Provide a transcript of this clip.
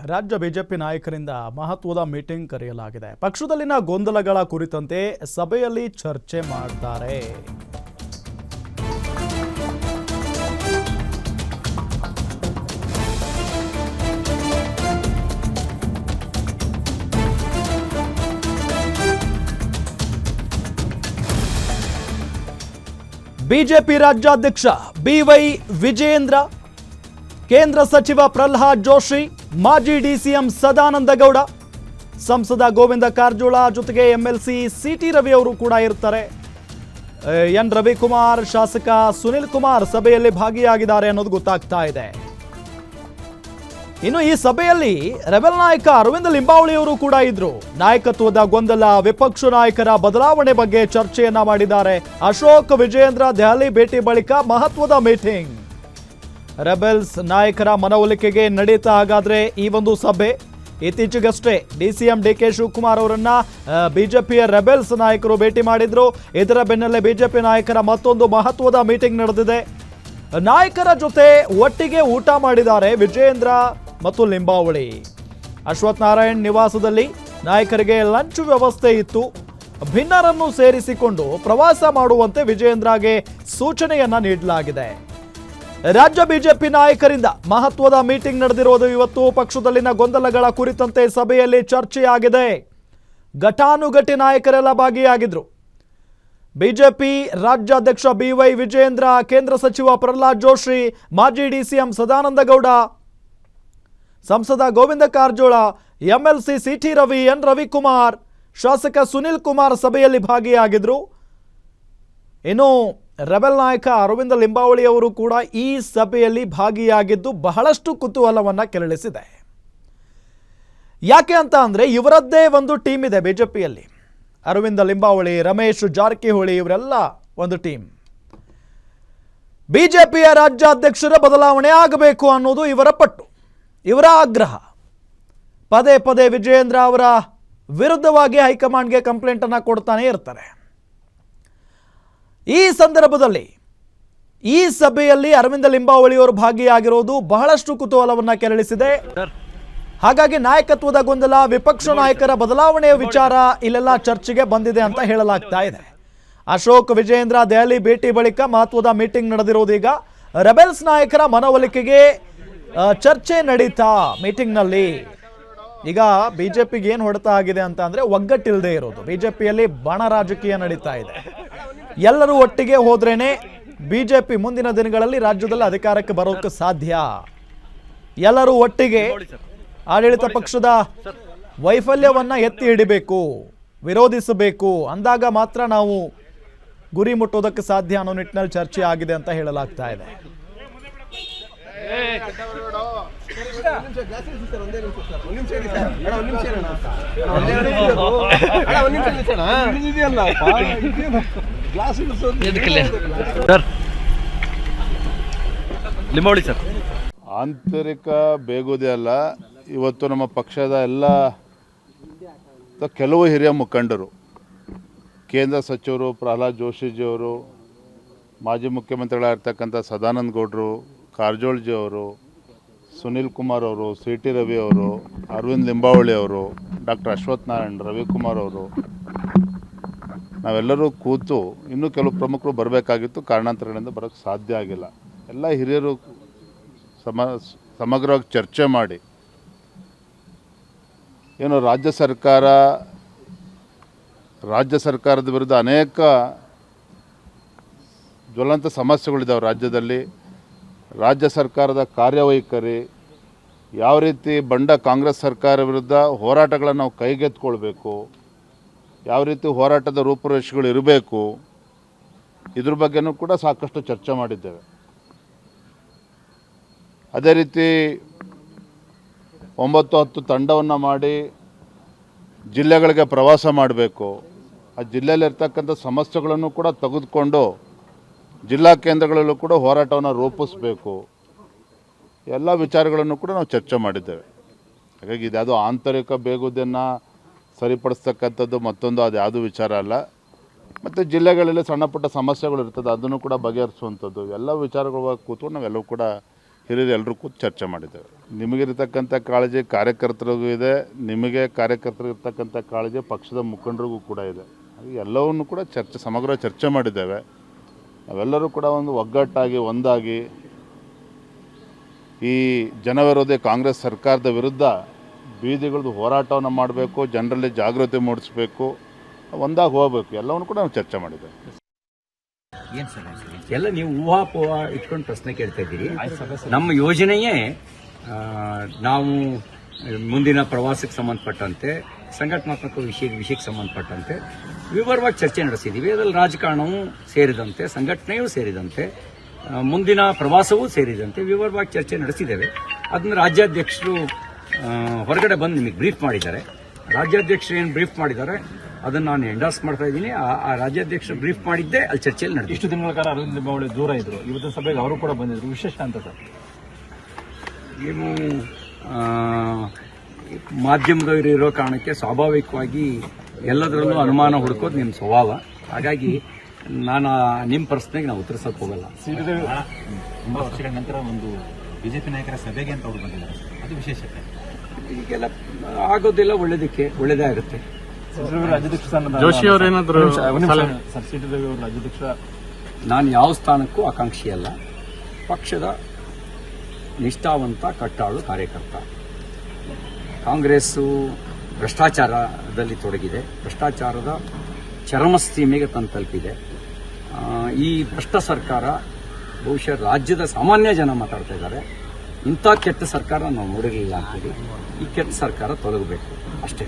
ರಾಜ್ಯ ಬಿಜೆಪಿ ನಾಯಕರಿಂದ ಮಹತ್ವದ ಮೀಟಿಂಗ್ ಕರೆಯಲಾಗಿದೆ. ಪಕ್ಷದಲ್ಲಿನ ಗೊಂದಲಗಳ ಕುರಿತಂತೆ ಸಭೆಯಲ್ಲಿ ಚರ್ಚೆ ಮಾಡ್ತಾರೆ. ಬಿಜೆಪಿ ರಾಜ್ಯಾಧ್ಯಕ್ಷ ಬಿವೈ ವಿಜಯೇಂದ್ರ ಕೇಂದ್ರ ಸಚಿವ ಪ್ರಹ್ಲಾದ್ ಜೋಶಿ, ಮಾಜಿ ಡಿಸಿಎಂ ಸದಾನಂದ ಗೌಡ, ಸಂಸದ ಗೋವಿಂದ ಕಾರಜೋಳ ಜೊತೆಗೆ ಎಂಎಲ್ಸಿ ಸಿ ಟಿ ರವಿ ಅವರು ಕೂಡ ಇರ್ತಾರೆ. ಎನ್ ರವಿಕುಮಾರ್ ಶಾಸಕ ಸುನಿಲ್ ಕುಮಾರ್ ಸಭೆಯಲ್ಲಿ ಭಾಗಿಯಾಗಿದ್ದಾರೆ ಅನ್ನೋದು ಗೊತ್ತಾಗ್ತಾ ಇದೆ. ಇನ್ನು ಈ ಸಭೆಯಲ್ಲಿ ರೆಬೆಲ್ ನಾಯಕ ಅರವಿಂದ ಲಿಂಬಾವಳಿ ಅವರು ಕೂಡ ಇದ್ರು. ನಾಯಕತ್ವದ ಗೊಂದಲ, ವಿಪಕ್ಷ ನಾಯಕರ ಬದಲಾವಣೆ ಬಗ್ಗೆ ಚರ್ಚೆಯನ್ನ ಮಾಡಿದ್ದಾರೆ. ಅಶೋಕ್ ವಿಜಯೇಂದ್ರ ದೆಹಲಿ ಭೇಟಿ ಬಳಿಕ ಮಹತ್ವದ ಮೀಟಿಂಗ್. ರೆಬೆಲ್ಸ್ ನಾಯಕರ ಮನವೊಲಿಕೆಗೆ ನಡೀತಾ ಹಾಗಾದರೆ ಈ ಒಂದು ಸಭೆ ಇತ್ತೀಚೆಗಷ್ಟೇ ಎಂ ಡಿ ಕೆ ಶಿವಕುಮಾರ್ ಅವರನ್ನ ಬಿಜೆಪಿಯ ರೆಬೆಲ್ಸ್ ನಾಯಕರು ಭೇಟಿ ಮಾಡಿದ್ರು. ಇದರ ಬೆನ್ನಲ್ಲೇ ಬಿಜೆಪಿ ನಾಯಕರ ಮತ್ತೊಂದು ಮಹತ್ವದ ಮೀಟಿಂಗ್ ನಡೆದಿದೆ. ನಾಯಕರ ಜೊತೆ ಒಟ್ಟಿಗೆ ಊಟ ಮಾಡಿದ್ದಾರೆ ವಿಜಯೇಂದ್ರ ಮತ್ತು ಲಿಂಬಾವಳಿ. ಅಶ್ವಥ್ ನಾರಾಯಣ್ ನಿವಾಸದಲ್ಲಿ ನಾಯಕರಿಗೆ ಲಂಚ್ ವ್ಯವಸ್ಥೆ ಇತ್ತು. ಭಿನ್ನರನ್ನು ಸೇರಿಸಿಕೊಂಡು ಪ್ರವಾಸ ಮಾಡುವಂತೆ ವಿಜಯೇಂದ್ರಗೆ ಸೂಚನೆಯನ್ನ ನೀಡಲಾಗಿದೆ. ರಾಜ್ಯ ಬಿಜೆಪಿ ನಾಯಕರಿಂದ ಮಹತ್ವದ ಮೀಟಿಂಗ್ ನಡೆದಿರುವುದು ಇವತ್ತು ಪಕ್ಷದಲ್ಲಿನ ಗೊಂದಲಗಳ ಕುರಿತಂತೆ ಸಭೆಯಲ್ಲಿ ಚರ್ಚೆಯಾಗಿದೆ. ಘಟಾನುಘಟಿ ನಾಯಕರೆಲ್ಲ ಭಾಗಿಯಾಗಿದ್ರು. ಬಿಜೆಪಿ ರಾಜ್ಯಾಧ್ಯಕ್ಷ ಬಿವೈ ವಿಜಯೇಂದ್ರ, ಕೇಂದ್ರ ಸಚಿವ ಪ್ರಹ್ಲಾದ್ ಜೋಶಿ, ಮಾಜಿ ಡಿಸಿಎಂ ಸದಾನಂದ ಗೌಡ ಸಂಸದ Govind Karjol, MLC C T Ravi N Ravikumar, ಶಾಸಕ ಸುನಿಲ್ ಕುಮಾರ್ ಸಭೆಯಲ್ಲಿ ಭಾಗಿಯಾಗಿದ್ರು. ಇನ್ನು ರೆಬೆಲ್ ನಾಯಕ ಅರವಿಂದ ಲಿಂಬಾವಳಿ ಅವರು ಕೂಡ ಈ ಸಭೆಯಲ್ಲಿ ಭಾಗಿಯಾಗಿದ್ದು ಬಹಳಷ್ಟು ಕುತೂಹಲವನ್ನು ಕೆರಳಿಸಿದೆ. ಯಾಕೆ ಅಂತ ಅಂದರೆ ಇವರದ್ದೇ ಒಂದು ಟೀಮ್ ಇದೆ ಬಿ ಜೆ ಪಿಯಲ್ಲಿ ಅರವಿಂದ ಲಿಂಬಾವಳಿ, ರಮೇಶ್ ಜಾರಕಿಹೊಳಿ ಇವರೆಲ್ಲ ಒಂದು ಟೀಮ್. ಬಿಜೆಪಿಯ ರಾಜ್ಯಾಧ್ಯಕ್ಷರ ಬದಲಾವಣೆ ಆಗಬೇಕು ಅನ್ನೋದು ಇವರ ಪಟ್ಟು, ಇವರ ಆಗ್ರಹ. ಪದೇ ಪದೇ ವಿಜಯೇಂದ್ರ ಅವರ ವಿರುದ್ಧವಾಗಿ ಹೈಕಮಾಂಡ್ಗೆ ಕಂಪ್ಲೇಂಟನ್ನು ಕೊಡ್ತಾನೆ ಇರ್ತಾರೆ. ಈ ಸಂದರ್ಭದಲ್ಲಿ ಈ ಸಭೆಯಲ್ಲಿ ಅರವಿಂದ ಲಿಂಬಾವಳಿಯವರು ಭಾಗಿಯಾಗಿರೋದು ಬಹಳಷ್ಟು ಕುತೂಹಲವನ್ನ ಕೆರಳಿಸಿದೆ. ಹಾಗಾಗಿ ನಾಯಕತ್ವದ ಗೊಂದಲ ವಿಪಕ್ಷ ನಾಯಕರ ಬದಲಾವಣೆಯ ವಿಚಾರ ಇಲ್ಲೆಲ್ಲ ಚರ್ಚೆಗೆ ಬಂದಿದೆ ಅಂತ ಹೇಳಲಾಗ್ತಾ ಇದೆ. ಅಶೋಕ್ ವಿಜಯೇಂದ್ರ ದೆಹಲಿ ಭೇಟಿ ಬಳಿಕ ಮಹತ್ವದ ಮೀಟಿಂಗ್ ನಡೆದಿರೋದೀಗ ರೆಬೆಲ್ಸ್ ನಾಯಕರ ಮನವೊಲಿಕೆಗೆ ಚರ್ಚೆ ನಡೀತಾ ಮೀಟಿಂಗ್ನಲ್ಲಿ. ಈಗ ಬಿಜೆಪಿಗೆ ಏನು ಹೊಡೆತ ಆಗಿದೆ ಅಂತ ಅಂದರೆ ಒಗ್ಗಟ್ಟಿಲ್ಲದೆ ಇರೋದು. ಬಿಜೆಪಿಯಲ್ಲಿ ಬಣ ರಾಜಕೀಯ ನಡೀತಾ ಇದೆ. ಎಲ್ಲರೂ ಒಟ್ಟಿಗೆ ಹೋದ್ರೇನೆ ಬಿಜೆಪಿ ಮುಂದಿನ ದಿನಗಳಲ್ಲಿ ರಾಜ್ಯದಲ್ಲಿ ಅಧಿಕಾರಕ್ಕೆ ಬರೋಕ್ಕೆ ಸಾಧ್ಯ. ಎಲ್ಲರೂ ಒಟ್ಟಿಗೆ ಆಡಳಿತ ಪಕ್ಷದ ವೈಫಲ್ಯವನ್ನ ಎತ್ತಿ ಹಿಡಿಬೇಕು, ವಿರೋಧಿಸಬೇಕು, ಅಂದಾಗ ಮಾತ್ರ ನಾವು ಗುರಿ ಮುಟ್ಟೋದಕ್ಕೆ ಸಾಧ್ಯ ಅನ್ನೋ ನಿಟ್ಟಿನಲ್ಲಿ ಚರ್ಚೆ ಆಗಿದೆ ಅಂತ ಹೇಳಲಾಗ್ತಾ ಇದೆ. ಸರ್. ಸರ್. ಆಂತರಿಕ ಬೇಗುದೇ ಅಲ್ಲ, ಇವತ್ತು ನಮ್ಮ ಪಕ್ಷದ ಎಲ್ಲ ಕೆಲವು ಹಿರಿಯ ಮುಖಂಡರು, ಕೇಂದ್ರ ಸಚಿವರು ಪ್ರಹ್ಲಾದ್ ಜೋಶಿಜಿಯವರು, ಮಾಜಿ ಮುಖ್ಯಮಂತ್ರಿಗಳಾಗಿರ್ತಕ್ಕಂಥ ಸದಾನಂದ ಗೌಡರು, ಕಾರಜೋಳ್ಜಿ ಅವರು, ಸುನೀಲ್ ಕುಮಾರ್ ಅವರು, ಸಿ ಟಿ ರವಿ ಅವರು, ಅರವಿಂದ್ ಲಿಂಬಾವಳಿ ಅವರು, ಡಾಕ್ಟರ್ ಅಶ್ವಥ್ ನಾರಾಯಣ್, ರವಿಕುಮಾರ್ ಅವರು ನಾವೆಲ್ಲರೂ ಕೂತು ಇನ್ನೂ ಕೆಲವು ಪ್ರಮುಖರು ಬರಬೇಕಾಗಿತ್ತು, ಕಾರಣಾಂತರಗಳಿಂದ ಬರೋಕ್ಕೆ ಸಾಧ್ಯ ಆಗಿಲ್ಲ. ಎಲ್ಲ ಹಿರಿಯರು ಸಮ, ಸಮಗ್ರವಾಗಿ ಚರ್ಚೆ ಮಾಡಿ, ಏನು ರಾಜ್ಯ ಸರ್ಕಾರ, ರಾಜ್ಯ ಸರ್ಕಾರದ ವಿರುದ್ಧ ಅನೇಕ ಜ್ವಲಂತ ಸಮಸ್ಯೆಗಳಿದ್ದಾವೆ ರಾಜ್ಯದಲ್ಲಿ. ರಾಜ್ಯ ಸರ್ಕಾರದ ಕಾರ್ಯವೈಖರಿ, ಯಾವ ರೀತಿ ಬಂಡ ಕಾಂಗ್ರೆಸ್ ಸರ್ಕಾರ ವಿರುದ್ಧ ಹೋರಾಟಗಳನ್ನು ನಾವು ಕೈಗೆತ್ಕೊಳ್ಬೇಕು ಯಾವ ರೀತಿ ಹೋರಾಟದ ರೂಪುರೇಷೆಗಳು ಇರಬೇಕು, ಇದ್ರ ಬಗ್ಗೆನೂ ಕೂಡ ಸಾಕಷ್ಟು ಚರ್ಚೆ ಮಾಡಿದ್ದೇವೆ. ಅದೇ ರೀತಿ ಒಂಬತ್ತು ಹತ್ತು ತಂಡವನ್ನು ಮಾಡಿ ಜಿಲ್ಲೆಗಳಿಗೆ ಪ್ರವಾಸ ಮಾಡಬೇಕು. ಆ ಜಿಲ್ಲೆಯಲ್ಲಿರ್ತಕ್ಕಂಥ ಸಮಸ್ಯೆಗಳನ್ನು ಕೂಡ ತೆಗೆದುಕೊಂಡು ಜಿಲ್ಲಾ ಕೇಂದ್ರಗಳಲ್ಲೂ ಕೂಡ ಹೋರಾಟವನ್ನು ರೂಪಿಸಬೇಕು. ಎಲ್ಲ ವಿಚಾರಗಳನ್ನು ಕೂಡ ನಾವು ಚರ್ಚೆ ಮಾಡಿದ್ದೇವೆ. ಹಾಗಾಗಿ ಇದ್ಯಾವುದೋ ಆಂತರಿಕ ಬೇಗುದನ್ನು ಸರಿಪಡಿಸ್ತಕ್ಕಂಥದ್ದು ಮತ್ತೊಂದು, ಅದು ಯಾವುದೂ ವಿಚಾರ ಅಲ್ಲ. ಮತ್ತು ಜಿಲ್ಲೆಗಳಲ್ಲಿ ಸಣ್ಣ ಪುಟ್ಟ ಸಮಸ್ಯೆಗಳು ಇರ್ತದೆ, ಅದನ್ನು ಕೂಡ ಬಗೆಹರಿಸುವಂಥದ್ದು. ಎಲ್ಲ ವಿಚಾರಗಳ ಕೂತ್ಕೊಂಡು ನಾವೆಲ್ಲವೂ ಕೂಡ ಹಿರಿಯರು ಎಲ್ಲರೂ ಕೂತು ಚರ್ಚೆ ಮಾಡಿದ್ದೇವೆ. ನಿಮಗಿರ್ತಕ್ಕಂಥ ಕಾಳಜಿ ಕಾರ್ಯಕರ್ತರಿಗೂ ಇದೆ, ನಿಮಗೆ ಕಾರ್ಯಕರ್ತರಿರ್ತಕ್ಕಂಥ ಕಾಳಜಿ ಪಕ್ಷದ ಮುಖಂಡರಿಗೂ ಕೂಡ ಇದೆ. ಎಲ್ಲವನ್ನು ಕೂಡ ಚರ್ಚೆ, ಸಮಗ್ರ ಚರ್ಚೆ ಮಾಡಿದ್ದೇವೆ. ನಾವೆಲ್ಲರೂ ಕೂಡ ಒಂದು ಒಗ್ಗಟ್ಟಾಗಿ, ಒಂದಾಗಿ ಈ ಜನವಿರೋಧಿ ಕಾಂಗ್ರೆಸ್ ಸರ್ಕಾರದ ವಿರುದ್ಧ ಬೀದಿಗಳದ್ದು ಹೋರಾಟವನ್ನು ಮಾಡಬೇಕು ಜನರಲ್ಲಿ ಜಾಗೃತಿ ಮೂಡಿಸಬೇಕು ಒಂದಾಗಿ ಹೋಗಬೇಕು ಎಲ್ಲವನ್ನು ಕೂಡ ನಾವು ಚರ್ಚೆ ಮಾಡಿದ್ದೇವೆ. ಎಲ್ಲ ನೀವು ಊಹಾಪೋಹ ಇಟ್ಕೊಂಡು ಪ್ರಶ್ನೆ ಕೇಳ್ತಾ ಇದ್ದೀರಿ. ನಮ್ಮ ಯೋಜನೆಯೇ ನಾವು ಮುಂದಿನ ಪ್ರವಾಸಕ್ಕೆ ಸಂಬಂಧಪಟ್ಟಂತೆ ಸಂಘಟನಾತ್ಮಕ ವಿಷಯ ವಿಷಯಕ್ಕೆ ಸಂಬಂಧಪಟ್ಟಂತೆ ವಿವರವಾಗಿ ಚರ್ಚೆ ನಡೆಸಿದ್ದೀವಿ. ಅದರಲ್ಲಿ ರಾಜಕಾರಣವೂ ಸೇರಿದಂತೆ ಸಂಘಟನೆಯೂ ಸೇರಿದಂತೆ ಮುಂದಿನ ಪ್ರವಾಸವೂ ಸೇರಿದಂತೆ ವಿವರವಾಗಿ ಚರ್ಚೆ ನಡೆಸಿದ್ದೇವೆ. ಅದನ್ನು ರಾಜ್ಯಾಧ್ಯಕ್ಷರು ಹೊರಗಡೆ ಬಂದು ನಿಮಗೆ ಬ್ರೀಫ್ ಮಾಡಿದ್ದಾರೆ ರಾಜ್ಯಾಧ್ಯಕ್ಷರು ಏನು ಬ್ರೀಫ್ ಮಾಡಿದ್ದಾರೆ ಅದನ್ನು ನಾನು ಎಂಡಾಸ್ ಮಾಡ್ತಾ ಇದ್ದೀನಿ ಆ- ರಾಜ್ಯಾಧ್ಯಕ್ಷರು ಬ್ರೀಫ್ ಮಾಡಿದ್ದೆ ಅಲ್ಲಿ ಚರ್ಚೆಯಲ್ಲಿ ನಡೆದಿದೆ ಇಷ್ಟು ದಿನಗಳ ಕಾಲ ಅರವಿಂದ ಲಿಂಬಾವಳಿ ದೂರ ಇದ್ದರು ಇವತ್ತಿನ ಸಭೆಗೆ ಅವರು ಕೂಡ ಬಂದಿದ್ರು ವಿಶೇಷ ಅಂತ ಸರ್ ನೀವು ಮಾಧ್ಯಮದವರು ಇರೋ ಕಾರಣಕ್ಕೆ ಸ್ವಾಭಾವಿಕವಾಗಿ ಎಲ್ಲದರಲ್ಲೂ ಅನುಮಾನ ಹುಡುಕೋದು ನಿಮ್ಮ ಸ್ವಭಾವ ಹಾಗಾಗಿ ನಾನು ನಿಮ್ಮ ಪ್ರಶ್ನೆಗೆ ನಾವು ಉತ್ತರಿಸೋಕೆ ಹೋಗಲ್ಲ ತುಂಬ ವರ್ಷಗಳ ನಂತರ ಒಂದು ಬಿಜೆಪಿ ನಾಯಕರ ಸಭೆಗೆ ಅಂತ ಅವರು ಬಂದಿದ್ದಾರೆ. ಅದು ವಿಶೇಷತೆ. ಈಗೆಲ್ಲ ಆಗೋದಿಲ್ಲ ಒಳ್ಳೇದಕ್ಕೆ ಒಳ್ಳೇದೇ ಆಗುತ್ತೆ. ರಾಜ್ಯಾಧ್ಯಕ್ಷ ಜೋಶಿ ಅವರೇನಾದ್ರು ರವಿ ಅವರು ರಾಜ್ಯಾಧ್ಯಕ್ಷ. ನಾನು ಯಾವ ಸ್ಥಾನಕ್ಕೂ ಆಕಾಂಕ್ಷಿ ಅಲ್ಲ. ಪಕ್ಷದ ನಿಷ್ಠಾವಂತ ಕಟ್ಟಾಳು ಕಾರ್ಯಕರ್ತ. ಕಾಂಗ್ರೆಸ್ಸು ಭ್ರಷ್ಟಾಚಾರದಲ್ಲಿ ತೊಡಗಿದೆ. ಭ್ರಷ್ಟಾಚಾರದ ಚರಮಸ್ಥೀಮೆಗೆ ತಂದು ತಲುಪಿದೆ ಈ ಭ್ರಷ್ಟ ಸರ್ಕಾರ ಬಹುಶಃ ರಾಜ್ಯದ ಸಾಮಾನ್ಯ ಜನ ಮಾತಾಡ್ತಾ ಇದ್ದಾರೆ. ಇಂಥ ಕೆಟ್ಟ ಸರ್ಕಾರ ನಾವು ನೋಡಿರಲಿಲ್ಲ ಅಂತೇಳಿ ಈ ಕೆಟ್ಟ ಸರ್ಕಾರ ತೊಲಗಬೇಕು ಅಷ್ಟೇ.